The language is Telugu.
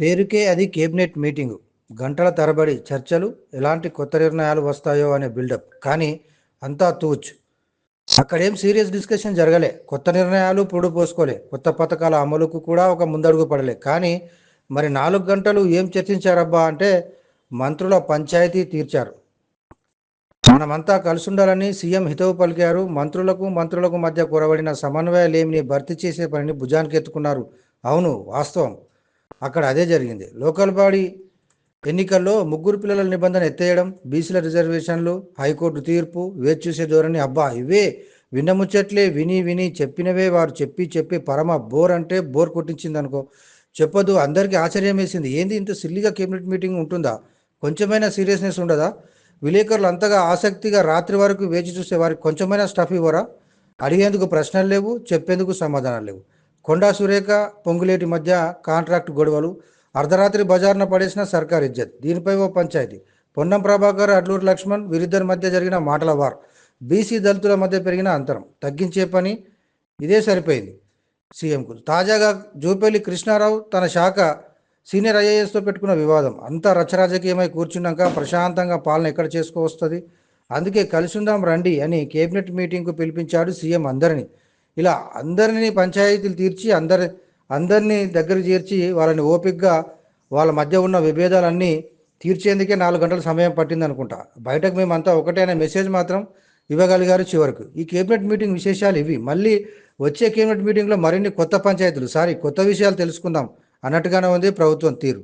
పేరుకే అది కేబినెట్ మీటింగు. గంటల తరబడి చర్చలు ఎలాంటి కొత్త నిర్ణయాలు వస్తాయో అనే బిల్డప్. కానీ అంతా తూచ్. అక్కడేం సీరియస్ డిస్కషన్ జరగలే. కొత్త నిర్ణయాలు పొడు పోసుకోలే. కొత్త పథకాల అమలుకు కూడా ఒక ముందడుగు పడలే. కానీ మరి నాలుగు గంటలు ఏం చర్చించారబ్బా అంటే మంత్రుల పంచాయతీ తీర్చారు. మనమంతా కలిసి ఉండాలని సీఎం హితవు పలికారు. మంత్రులకు మంత్రులకు మధ్య కూరబడిన సమన్వయాలేమిని భర్తీ చేసే పనిని భుజానికి ఎత్తుకున్నారు అవును వాస్తవం. అక్కడ అదే జరిగింది. లోకల్ బాడీ ఎన్నికల్లో ముగ్గురు పిల్లల నిబంధన ఎత్తేయడం బీసీల రిజర్వేషన్లు హైకోర్టు తీర్పు వేచి చూసే ధోరణి అబ్బా ఇవే విన్నముచ్చట్లే విని విని చెప్పినవే వారు చెప్పి చెప్పి పరమ బోర్ అంటే బోర్ కొట్టించింది అనుకో చెప్పదు అందరికీ ఆశ్చర్యం వేసింది. ఏంది ఇంత సిల్లిగా కేబినెట్ మీటింగ్ ఉంటుందా? కొంచెమైనా సీరియస్నెస్ ఉండదా? విలేకరులు అంతగా ఆసక్తిగా రాత్రి వరకు వేచి చూసే వారికి కొంచెమైనా స్టఫ్ ఇవ్వరా? అడిగేందుకు ప్రశ్నలు లేవు చెప్పేందుకు సమాధానాలు లేవు. కొండా సురేఖ పొంగులేటి మధ్య కాంట్రాక్ట్ గొడవలు అర్ధరాత్రి బజార్న పడేసిన సర్కార్ ఇజ్జత్. దీనిపై ఓ పంచాయతీ. పొన్నం ప్రభాకర్ అడ్లూరు లక్ష్మణ్ వీరిద్దరి మధ్య జరిగిన మాటల వార్. బీసీ దళితుల మధ్య పెరిగిన అంతరం. తగ్గించే పని ఇదే సరిపోయింది. సీఎంకు తాజాగా జూపల్లి కృష్ణారావు తన శాఖ సీనియర్ ఐఏఎస్తో పెట్టుకున్న వివాదం. అంతా రచరాజకీయమై కూర్చున్నాక ప్రశాంతంగా పాలన ఎక్కడ చేసుకోవస్తుంది అందుకే కలిసిందాం రండి అని కేబినెట్ మీటింగ్కు పిలిపించాడు సీఎం అందరినీ. ఇలా అందరినీ పంచాయతీలు తీర్చి అందరి అందరినీ దగ్గర చేర్చి వాళ్ళని ఓపికగా వాళ్ళ మధ్య ఉన్న విభేదాలన్నీ తీర్చేందుకే నాలుగు గంటల సమయం పట్టింది అనుకుంటా బయటకు మేమంతా ఒకటే అనే మెసేజ్ మాత్రం ఇవ్వగలిగారు చివరకు. ఈ కేబినెట్ మీటింగ్ విశేషాలు ఇవి. మళ్ళీ వచ్చే కేబినెట్ మీటింగ్లో మరిన్ని కొత్త పంచాయతీలు సారీ కొత్త విషయాలు తెలుసుకుందాం అన్నట్టుగానే ఉంది ప్రభుత్వం తీరు.